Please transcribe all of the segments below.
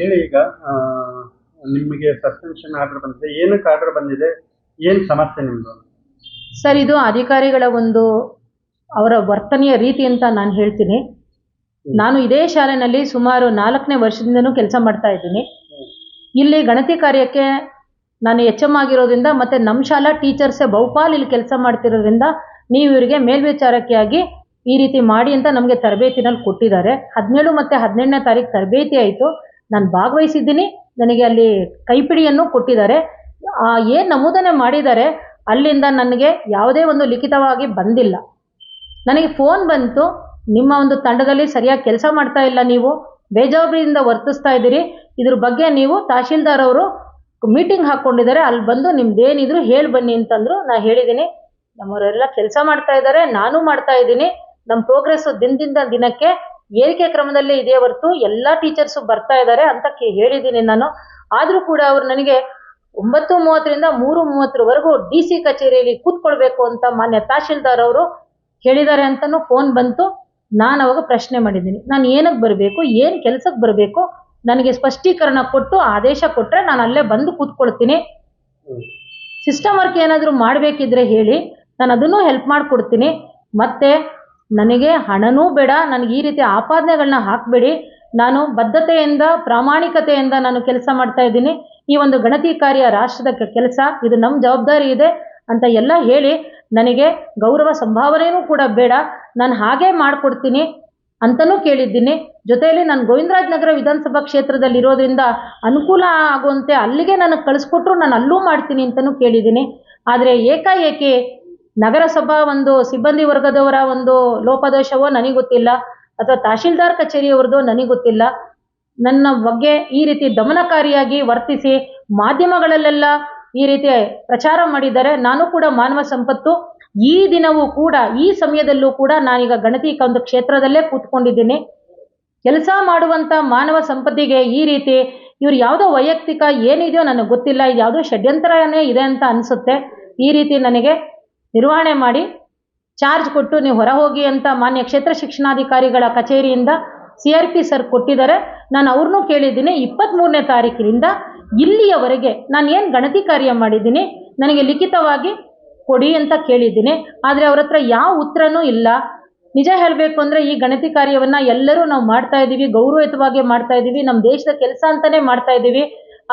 ಹೇಳಿ ಈಗ ನಿಮಗೆ ಸಸ್ಪೆನ್ಷನ್ ಆರ್ಡರ್ ಬಂದಿದೆ. ಏನಕ್ಕೆ ಆರ್ಡರ್ ಬಂದಿದೆ? ಏನು ಸಮಸ್ಯೆ ನಿಮ್ಮದು ಸರ್ ಇದು ಅಧಿಕಾರಿಗಳ ಒಂದು ಅವರ ವರ್ತನೆಯ ರೀತಿ ಅಂತ ನಾನು ಹೇಳ್ತೀನಿ. ನಾನು ಇದೇ ಶಾಲೆನಲ್ಲಿ ಸುಮಾರು ನಾಲ್ಕನೇ ವರ್ಷದಿಂದನೂ ಕೆಲಸ ಮಾಡ್ತಾ ಇದ್ದೀನಿ. ಇಲ್ಲಿ ಗಣತಿ ಕಾರ್ಯಕ್ಕೆ ನಾನು ಎಚ್ ಎಂ ಆಗಿರೋದ್ರಿಂದ ಮತ್ತು ನಮ್ಮ ಶಾಲಾ ಟೀಚರ್ಸೇ ಬಹುಪಾಲ್ ಇಲ್ಲಿ ಕೆಲಸ ಮಾಡ್ತಿರೋದ್ರಿಂದ ನೀವು ಇವರಿಗೆ ಮೇಲ್ವಿಚಾರಕಿಯಾಗಿ ಈ ರೀತಿ ಮಾಡಿ ಅಂತ ನಮಗೆ ತರಬೇತಿನಲ್ಲಿ ಕೊಟ್ಟಿದ್ದಾರೆ. ಹದಿನೇಳು ಮತ್ತು ಹದಿನೆಂಟನೇ ತಾರೀಕು ತರಬೇತಿ ಆಯಿತು. ನಾನು ಭಾಗವಹಿಸಿದ್ದೀನಿ, ನನಗೆ ಅಲ್ಲಿ ಕೈಪಿಡಿಯನ್ನು ಕೊಟ್ಟಿದ್ದಾರೆ. ಆ ಏನು ನಮೂದನೆ ಮಾಡಿದ್ದಾರೆ, ಅಲ್ಲಿಂದ ನನಗೆ ಯಾವುದೇ ಒಂದು ಲಿಖಿತವಾಗಿ ಬಂದಿಲ್ಲ. ನನಗೆ ಫೋನ್ ಬಂತು, ನಿಮ್ಮ ಒಂದು ತಂಡದಲ್ಲಿ ಸರಿಯಾಗಿ ಕೆಲಸ ಮಾಡ್ತಾ ಇಲ್ಲ ನೀವು ಬೇಜವಾಬ್ರಿಯಿಂದ ವರ್ತಿಸ್ತಾ ಇದ್ದೀರಿ, ಇದ್ರ ಬಗ್ಗೆ ನೀವು ತಹಶೀಲ್ದಾರ್ ಅವರು ಮೀಟಿಂಗ್ ಹಾಕ್ಕೊಂಡಿದ್ದಾರೆ, ಅಲ್ಲಿ ಬಂದು ನಿಮ್ದೇನಿದ್ರು ಹೇಳಿ ಬನ್ನಿ ಅಂತಂದ್ರು ನಾ ಹೇಳಿದ್ದೀನಿ. ನಮ್ಮವರೆಲ್ಲ ಕೆಲಸ ಮಾಡ್ತಾ ಇದ್ದಾರೆ, ನಾನು ಮಾಡ್ತಾ ಇದ್ದೀನಿ. ನಮ್ಮ ಪ್ರೋಗ್ರೆಸ್ಸು ದಿನದಿಂದ ದಿನಕ್ಕೆ ಏರಿಕೆ ಕ್ರಮದಲ್ಲೇ ಇದೇ ಹೊರತು ಎಲ್ಲ ಟೀಚರ್ಸು ಬರ್ತಾ ಇದ್ದಾರೆ ಅಂತ ಹೇಳಿದ್ದೀನಿ ನಾನು. ಆದರೂ ಕೂಡ ಅವರು ನನಗೆ ಒಂಬತ್ತು ಮೂವತ್ತರಿಂದ ಮೂರು ಮೂವತ್ತರವರೆಗೂ ಡಿ ಸಿ ಕಚೇರಿಯಲ್ಲಿ ಕೂತ್ಕೊಳ್ಬೇಕು ಅಂತ ಮಾನ್ಯ ತಹಶೀಲ್ದಾರ್ ಅವರು ಹೇಳಿದ್ದಾರೆ ಅಂತಲೂ ಫೋನ್ ಬಂತು. ನಾನು ಅವಾಗ ಪ್ರಶ್ನೆ ಮಾಡಿದ್ದೀನಿ. ನಾನು ಏನಕ್ಕೆ ಬರಬೇಕು? ಏನು ಕೆಲಸಕ್ಕೆ ಬರಬೇಕು? ನನಗೆ ಸ್ಪಷ್ಟೀಕರಣ ಕೊಟ್ಟು ಆದೇಶ ಕೊಟ್ಟರೆ ನಾನು ಅಲ್ಲೇ ಬಂದು ಕೂತ್ಕೊಳ್ತೀನಿ. ಸಿಸ್ಟಮ್ ವರ್ಕ್ ಏನಾದರೂ ಮಾಡಬೇಕಿದ್ರೆ ಹೇಳಿ. ನಾನು ಅದನ್ನು ಹೆಲ್ಪ್ ಮಾಡಿಕೊಡ್ತೀನಿ. ಮತ್ತು ನನಗೆ ಹಣನೂ ಬೇಡ, ನನಗೆ ಈ ರೀತಿ ಆಪಾದನೆಗಳನ್ನ ಹಾಕಬೇಡಿ. ನಾನು ಬದ್ಧತೆಯಿಂದ, ಪ್ರಾಮಾಣಿಕತೆಯಿಂದ ನಾನು ಕೆಲಸ ಮಾಡ್ತಾ ಇದ್ದೀನಿ. ಈ ಒಂದು ಗಣತಿ ಕಾರ್ಯ ರಾಷ್ಟ್ರದ ಕೆಲಸ, ಇದು ನಮ್ಮ ಜವಾಬ್ದಾರಿ ಇದೆ ಅಂತ ಎಲ್ಲ ಹೇಳಿ ನನಗೆ ಗೌರವ ಸಂಭಾವನೆಯೂ ಕೂಡ ಬೇಡ. ನಾನು ಹಾಗೇ ಮಾಡಿಕೊಡ್ತೀನಿ ಅಂತಲೂ ಕೇಳಿದ್ದೀನಿ. ಜೊತೆಯಲ್ಲಿ ನಾನು ಗೋವಿಂದರಾಜ ನಗರ ವಿಧಾನಸಭಾ ಕ್ಷೇತ್ರದಲ್ಲಿ ಇರೋದ್ರಿಂದ ಅನುಕೂಲ ಆಗುವಂತೆ ಅಲ್ಲಿಗೆ ನನಗೆ ಕಳಿಸ್ಕೊಟ್ರು ನಾನು ಅಲ್ಲೂ ಮಾಡ್ತೀನಿ ಅಂತಲೂ ಕೇಳಿದ್ದೀನಿ. ಆದರೆ ಏಕಾಏಕಿ ನಗರಸಭಾ ಒಂದು ಸಿಬ್ಬಂದಿ ವರ್ಗದವರ ಒಂದು ಲೋಪದೋಷವೋ ನನಗೆ ಗೊತ್ತಿಲ್ಲ. ಅಥವಾ ತಹಶೀಲ್ದಾರ್ ಕಚೇರಿಯವ್ರದ್ದು ನನಗೆ ಗೊತ್ತಿಲ್ಲ. ನನ್ನ ಬಗ್ಗೆ ಈ ರೀತಿ ದಮನಕಾರಿಯಾಗಿ ವರ್ತಿಸಿ ಮಾಧ್ಯಮಗಳಲ್ಲೆಲ್ಲ ಈ ರೀತಿ ಪ್ರಚಾರ ಮಾಡಿದ್ದಾರೆ. ನಾನು ಕೂಡ ಮಾನವ ಸಂಪತ್ತು. ಈ ದಿನವೂ ಕೂಡ, ಈ ಸಮಯದಲ್ಲೂ ಕೂಡ ನಾನೀಗ ಗಣತಿ ಒಂದು ಕ್ಷೇತ್ರದಲ್ಲೇ ಕೂತ್ಕೊಂಡಿದ್ದೀನಿ. ಕೆಲಸ ಮಾಡುವಂಥ ಮಾನವ ಸಂಪತ್ತಿಗೆ ಈ ರೀತಿ ಇವ್ರು ಯಾವುದೋ ವೈಯಕ್ತಿಕ ಏನಿದೆಯೋ ನನಗೆ ಗೊತ್ತಿಲ್ಲ. ಇದು ಯಾವುದೋ ಷಡ್ಯಂತ್ರನೇ ಇದೆ ಅಂತ ಅನಿಸುತ್ತೆ. ಈ ರೀತಿ ನನಗೆ ನಿರ್ವಹಣೆ ಮಾಡಿ ಚಾರ್ಜ್ ಕೊಟ್ಟು ನೀವು ಹೊರ ಹೋಗಿ ಅಂತ ಮಾನ್ಯ ಕ್ಷೇತ್ರ ಶಿಕ್ಷಣಾಧಿಕಾರಿಗಳ ಕಚೇರಿಯಿಂದ ಸಿ ಆರ್ ಪಿ ಸರ್ ಕೊಟ್ಟಿದ್ದಾರೆ. ನಾನು ಅವ್ರನ್ನೂ ಕೇಳಿದ್ದೀನಿ. ಇಪ್ಪತ್ತ್ಮೂರನೇ ತಾರೀಕಿನಿಂದ ಇಲ್ಲಿಯವರೆಗೆ ನಾನು ಏನು ಗಣತಿ ಕಾರ್ಯ ಮಾಡಿದ್ದೀನಿ, ನನಗೆ ಲಿಖಿತವಾಗಿ ಕೊಡಿ ಅಂತ ಕೇಳಿದ್ದೀನಿ. ಆದರೆ ಅವ್ರ ಹತ್ರ ಯಾವ ಉತ್ತರನೂ ಇಲ್ಲ. ನಿಜ ಹೇಳಬೇಕು ಅಂದರೆ ಈ ಗಣತಿ ಕಾರ್ಯವನ್ನು ಎಲ್ಲರೂ ನಾವು ಮಾಡ್ತಾ ಇದ್ದೀವಿ ಗೌರವಯುತವಾಗಿ ಮಾಡ್ತಾ ಇದ್ದೀವಿ ನಮ್ಮ ದೇಶದ ಕೆಲಸ ಅಂತಲೇ ಮಾಡ್ತಾ ಇದ್ದೀವಿ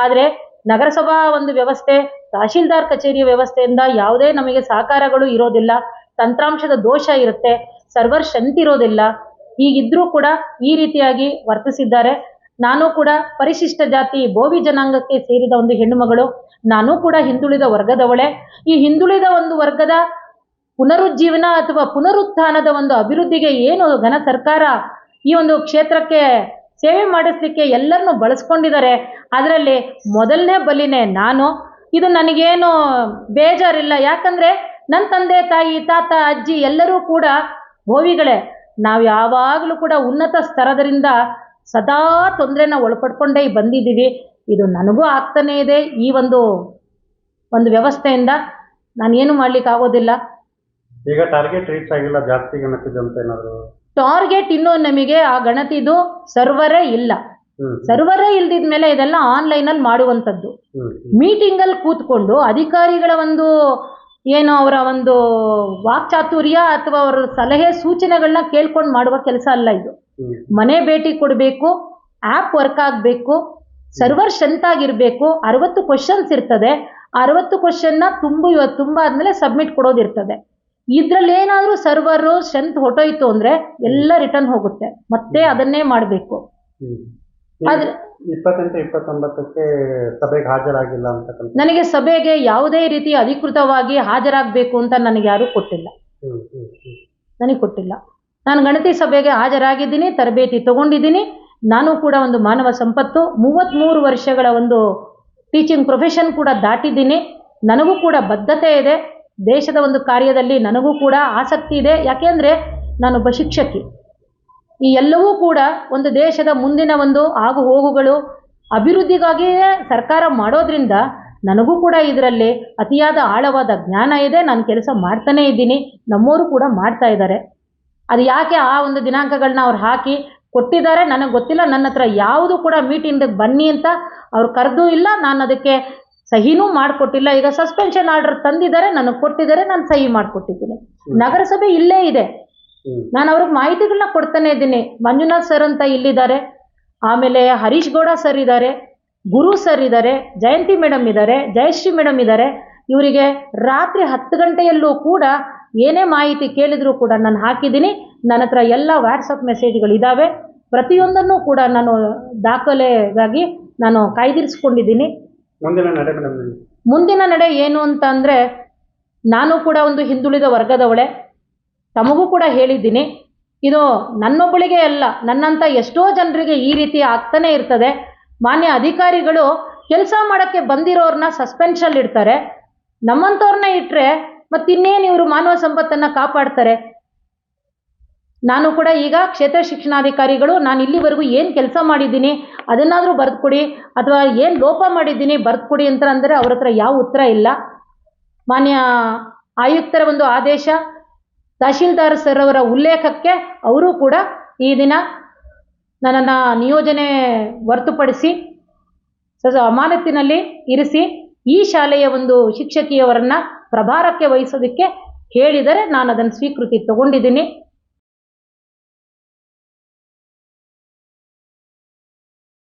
ಆದರೆ ನಗರಸಭಾ ಒಂದು ವ್ಯವಸ್ಥೆ, ತಹಶೀಲ್ದಾರ್ ಕಚೇರಿಯ ವ್ಯವಸ್ಥೆಯಿಂದ ಯಾವುದೇ ನಮಗೆ ಸಹಕಾರಗಳು ಇರೋದಿಲ್ಲ, ತಂತ್ರಾಂಶದ ದೋಷ ಇರುತ್ತೆ, ಸರ್ವರ್ ಸ್ಟ್ರೆಂತ್ ಇರೋದಿಲ್ಲ, ಹೀಗಿದ್ರೂ ಕೂಡ ಈ ರೀತಿಯಾಗಿ ವರ್ತಿಸಿದ್ದಾರೆ. ನಾನು ಕೂಡ ಪರಿಶಿಷ್ಟ ಜಾತಿ ಬೋವಿ ಜನಾಂಗಕ್ಕೆ ಸೇರಿದ ಒಂದು ಹೆಣ್ಣುಮಗಳು, ನಾನು ಕೂಡ ಹಿಂದುಳಿದ ವರ್ಗದವಳೆ. ಈ ಹಿಂದುಳಿದ ಒಂದು ವರ್ಗದ ಪುನರುಜ್ಜೀವನ ಅಥವಾ ಪುನರುತ್ಥಾನದ ಒಂದು ಅಭಿವೃದ್ಧಿಗೆ ಏನು ಘನ ಸರ್ಕಾರ ಈ ಒಂದು ಕ್ಷೇತ್ರಕ್ಕೆ ಸೇವೆ ಮಾಡಿಸ್ಲಿಕ್ಕೆ ಎಲ್ಲರನ್ನೂ ಬಳಸ್ಕೊಂಡಿದ್ದಾರೆ. ಅದರಲ್ಲಿ ಮೊದಲನೇ ಬಲಿನೇ ನಾನು. ಇದು ನನಗೇನು ಬೇಜಾರಿಲ್ಲ. ಯಾಕಂದರೆ ನನ್ನ ತಂದೆ, ತಾಯಿ, ತಾತ, ಅಜ್ಜಿ ಎಲ್ಲರೂ ಕೂಡ ಭೋವಿಗಳೇ ನಾವು ಯಾವಾಗಲೂ ಕೂಡ ಉನ್ನತ ಸ್ತರದರಿಂದ ಸದಾ ತೊಂದರೆನ ಒಳಪಡ್ಕೊಂಡೇ ಬಂದಿದ್ದೀವಿ. ಇದು ನನಗೂ ಆಗ್ತಾನೇ ಇದೆ ಈ ಒಂದು ಒಂದು ವ್ಯವಸ್ಥೆಯಿಂದ. ನಾನೇನು ಮಾಡ್ಲಿಕ್ಕೆ ಆಗೋದಿಲ್ಲ ಈಗ ಟಾರ್ಗೆಟ್ ರೀಚ್ ಆಗಿಲ್ಲ, ಜಾಸ್ತಿ ಏನಾದ್ರು? ಟಾರ್ಗೆಟ್ ಇನ್ನು ನಮಗೆ ಆ ಗಣತಿದು ಸರ್ವರೇ ಇಲ್ಲ. ಸರ್ವರೇ ಇಲ್ದಿದ ಮೇಲೆ ಇದೆಲ್ಲ ಆನ್ಲೈನಲ್ಲಿ ಮಾಡುವಂಥದ್ದು. ಮೀಟಿಂಗ್ ಮೀಟಿಂಗಲ್ಲಿ ಕೂತ್ಕೊಂಡು ಅಧಿಕಾರಿಗಳ ಒಂದು ಏನು ಅವರ ಒಂದು ವಾಕ್ಚಾತುರ್ಯ ಅಥವಾ ಅವರ ಸಲಹೆ ಸೂಚನೆಗಳನ್ನ ಕೇಳ್ಕೊಂಡು ಮಾಡುವ ಕೆಲಸ ಅಲ್ಲ ಇದು. ಮನೆ ಭೇಟಿ ಕೊಡಬೇಕು ಆ್ಯಪ್ ವರ್ಕ್ ಆಗಬೇಕು ಸರ್ವರ್ ಸ್ಟ್ರೆಂತ್ ಆಗಿರಬೇಕು ಅರವತ್ತು ಕ್ವಶನ್ಸ್ ಇರ್ತದೆ. ಅರವತ್ತು ಕ್ವಶನ್ನ ತುಂಬ ಇವತ್ತು ತುಂಬ ಆದಮೇಲೆ ಸಬ್ಮಿಟ್ ಕೊಡೋದಿರ್ತದೆ. ಇದರಲ್ಲಿ ಏನಾದರೂ ಸರ್ವರ್ ಸ್ಟ್ರೆಂತ್ ಹೊಟ್ಟೋಯ್ತು ಅಂದರೆ ಎಲ್ಲ ರಿಟರ್ನ್ ಹೋಗುತ್ತೆ. ಮತ್ತೆ ಅದನ್ನೇ ಮಾಡಬೇಕು. ಹ್ಮ್. ಆದ್ರೆ- ಇಪ್ಪತ್ತೆಂಟು ಇಪ್ಪತ್ತೊಂಬತ್ತಕ್ಕೆ ಸಭೆಗೆ ಹಾಜರಾಗಿಲ್ಲ ನನಗೆ ಸಭೆಗೆ ಯಾವುದೇ ರೀತಿ ಅಧಿಕೃತವಾಗಿ ಹಾಜರಾಗಬೇಕು ಅಂತ ನನಗೆ ಯಾರು ಕೊಟ್ಟಿಲ್ಲ. ನನಗೆ ಕೊಟ್ಟಿಲ್ಲ. ನಾನು ಗಣತಿ ಸಭೆಗೆ ಹಾಜರಾಗಿದ್ದೀನಿ ತರಬೇತಿ ತಗೊಂಡಿದ್ದೀನಿ. ನಾನು ಕೂಡ ಒಂದು ಮಾನವ ಸಂಪತ್ತು. ಮೂವತ್ತ್ಮೂರು ವರ್ಷಗಳ ಒಂದು ಟೀಚಿಂಗ್ ಪ್ರೊಫೆಷನ್ ಕೂಡ ದಾಟಿದ್ದೀನಿ. ನನಗೂ ಕೂಡ ಬದ್ಧತೆ ಇದೆ. ದೇಶದ ಒಂದು ಕಾರ್ಯದಲ್ಲಿ ನನಗೂ ಕೂಡ ಆಸಕ್ತಿ ಇದೆ. ಯಾಕೆಂದರೆ ನಾನೊಬ್ಬ ಶಿಕ್ಷಕಿ. ಈ ಎಲ್ಲವೂ ಕೂಡ ಒಂದು ದೇಶದ ಮುಂದಿನ ಒಂದು ಆಗು ಹೋಗುಗಳು ಅಭಿವೃದ್ಧಿಗಾಗಿಯೇ ಸರ್ಕಾರ ಮಾಡೋದ್ರಿಂದ ನನಗೂ ಕೂಡ ಇದರಲ್ಲಿ ಅತಿಯಾದ ಆಳವಾದ ಜ್ಞಾನ ಇದೆ. ನಾನು ಕೆಲಸ ಮಾಡ್ತಾನೇ ಇದ್ದೀನಿ. ನಮ್ಮವರು ಕೂಡ ಮಾಡ್ತಾ ಇದ್ದಾರೆ. ಅದು ಯಾಕೆ ಆ ಒಂದು ದಿನಾಂಕಗಳನ್ನ ಅವ್ರು ಹಾಕಿ ಕೊಟ್ಟಿದ್ದಾರೆ? ನನಗೆ ಗೊತ್ತಿಲ್ಲ. ನನ್ನ ಹತ್ರ ಯಾವುದು ಕೂಡ ಮೀಟಿಂಗ್ ಬನ್ನಿ ಅಂತ ಅವ್ರು ಕರೆದೂ ಇಲ್ಲ. ನಾನು ಅದಕ್ಕೆ ಸಹಿನೂ ಮಾಡಿಕೊಟ್ಟಿಲ್ಲ. ಈಗ ಸಸ್ಪೆನ್ಷನ್ ಆರ್ಡರ್ ತಂದಿದ್ದಾರೆ ನನಗೆ ಕೊಟ್ಟಿದ್ದಾರೆ ನಾನು ಸಹಿ ಮಾಡಿಕೊಟ್ಟಿದ್ದೀನಿ. ನಗರಸಭೆ ಇಲ್ಲೇ ಇದೆ. ನಾನು ಅವ್ರಿಗೆ ಮಾಹಿತಿಗಳನ್ನ ಕೊಡ್ತಾನೆ ಇದ್ದೀನಿ. ಮಂಜುನಾಥ್ ಸರ್ ಅಂತ ಇಲ್ಲಿದ್ದಾರೆ. ಆಮೇಲೆ ಹರೀಶ್ ಗೌಡ ಸರ್ ಇದ್ದಾರೆ. ಗುರು ಸರ್ ಇದ್ದಾರೆ. ಜಯಂತಿ ಮೇಡಮ್ ಇದ್ದಾರೆ. ಜಯಶ್ರೀ ಮೇಡಮ್ ಇದ್ದಾರೆ. ಇವರಿಗೆ ರಾತ್ರಿ ಹತ್ತು ಗಂಟೆಯಲ್ಲೂ ಕೂಡ ಏನೇ ಮಾಹಿತಿ ಕೇಳಿದರೂ ಕೂಡ ನಾನು ಹಾಕಿದ್ದೀನಿ. ನನ್ನ ಹತ್ರ ಎಲ್ಲ ವಾಟ್ಸಪ್ ಮೆಸೇಜ್ಗಳಿದ್ದಾವೆ ಪ್ರತಿಯೊಂದನ್ನು ಕೂಡ ನಾನು ದಾಖಲೆಗಾಗಿ ನಾನು ಕಾಯ್ದಿರಿಸ್ಕೊಂಡಿದ್ದೀನಿ. ಮುಂದಿನ ನಡೆ ಏನು ಅಂತ ಅಂದರೆ, ನಾನು ಕೂಡ ಒಂದು ಹಿಂದುಳಿದ ವರ್ಗದವಳೆ. ತಮಗೂ ಕೂಡ ಹೇಳಿದ್ದೀನಿ. ಇದು ನನ್ನೊಬ್ಬಳಿಗೆ ಅಲ್ಲ ನನ್ನಂಥ ಎಷ್ಟೋ ಜನರಿಗೆ ಈ ರೀತಿ ಆಗ್ತಾನೆ ಇರ್ತದೆ. ಮಾನ್ಯ ಅಧಿಕಾರಿಗಳು ಕೆಲಸ ಮಾಡೋಕ್ಕೆ ಬಂದಿರೋರನ್ನ ಸಸ್ಪೆನ್ಷನ್ ಇಡ್ತಾರೆ. ನಮ್ಮಂಥವ್ರನ್ನ ಇಟ್ಟರೆ ಮತ್ತಿನ್ನೇನು ಇವರು ಮಾನವ ಸಂಪತ್ತನ್ನು ಕಾಪಾಡ್ತಾರೆ? ನಾನು ಕೂಡ ಈಗ ಕ್ಷೇತ್ರ ಶಿಕ್ಷಣಾಧಿಕಾರಿಗಳು, ನಾನು ಇಲ್ಲಿವರೆಗೂ ಏನು ಕೆಲಸ ಮಾಡಿದ್ದೀನಿ, ಅದನ್ನಾದರೂ ಬರೆದುಕೊಡಿ, ಅಥವಾ ಏನು ಲೋಪ ಮಾಡಿದ್ದೀನಿ ಬರೆದುಕೊಡಿ ಅಂತ ಅಂದರೆ ಅವ್ರ ಹತ್ರ ಯಾವ ಉತ್ತರ ಇಲ್ಲ. ಮಾನ್ಯ ಆಯುಕ್ತರ ಒಂದು ಆದೇಶ, ತಹಶೀಲ್ದಾರ್ ಸರ್ ಅವರ ಉಲ್ಲೇಖಕ್ಕೆ ಅವರು ಕೂಡ ಈ ದಿನ ನನ್ನನ್ನು ನಿಯೋಜನೆ ಹೊರತುಪಡಿಸಿ ಅಮಾನತಿನಲ್ಲಿ ಇರಿಸಿ ಈ ಶಾಲೆಯ ಒಂದು ಶಿಕ್ಷಕಿಯವರನ್ನು ಪ್ರಭಾರಕ್ಕೆ ವಹಿಸೋದಕ್ಕೆ ಹೇಳಿದರೆ ನಾನು ಅದನ್ನು ಸ್ವೀಕೃತಿ ತಗೊಂಡಿದ್ದೀನಿ.